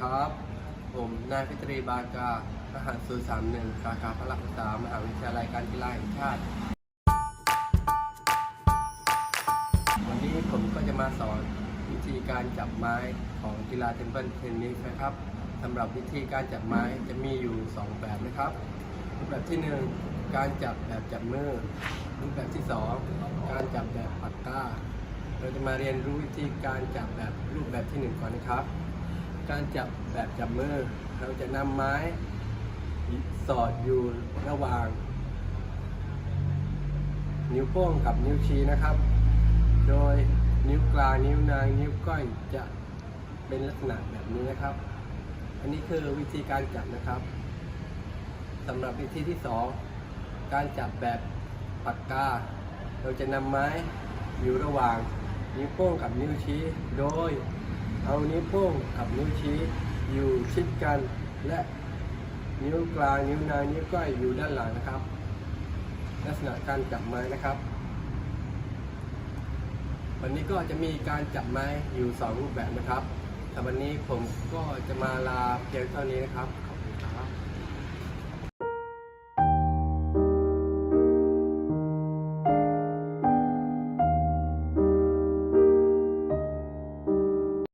ครับ ผมนายพิตรีบาการหัสศูนย์สามหนึ่งสาขาพละศึกษามหาวิทยาลัยการกีฬาแห่งชาติ วันนี้ผมก็จะมาสอนวิธีการจับไม้ของกีฬาเทนเบิลเทนนิสนะครับสำหรับวิธีการจับไม้จะมีอยู่ 2 แบบนะครับรูปแบบที่ 1 การจับแบบจับมือรูปแบบที่ 2 การจับแบบปากกาเราจะมาเรียนรู้วิธีการจับแบบรูปแบบที่ 1 ก่อนนะครับ การจับแบบจับมือ เราจะนำไม้สอดอยู่ระหว่าง นิ้วโป้งกับนิ้วชี้นะครับ โดยนิ้วกลางนิ้วนางนิ้วก้อยจะเป็นลักษณะแบบนี้นะครับ อันนี้คือวิธีการจับนะครับสำหรับวิธีที่ 2 การจับแบบปากกา เราจะนำไม้อยู่ระหว่างนิ้วโป้งกับนิ้วชี้ โดย เอานิ้วโป้งกับนิ้วชี้อยู่ชิดกัน และนิ้วกลางนิ้วนางนิ้วก้อยอยู่ด้านหลังนะครับ ลักษณะการจับไม้นะครับ วันนี้ก็จะมีการจับไม้อยู่ 2 รูปแบบนะครับแต่วันนี้ผมก็จะมาลาเพียงเท่านี้นะครับ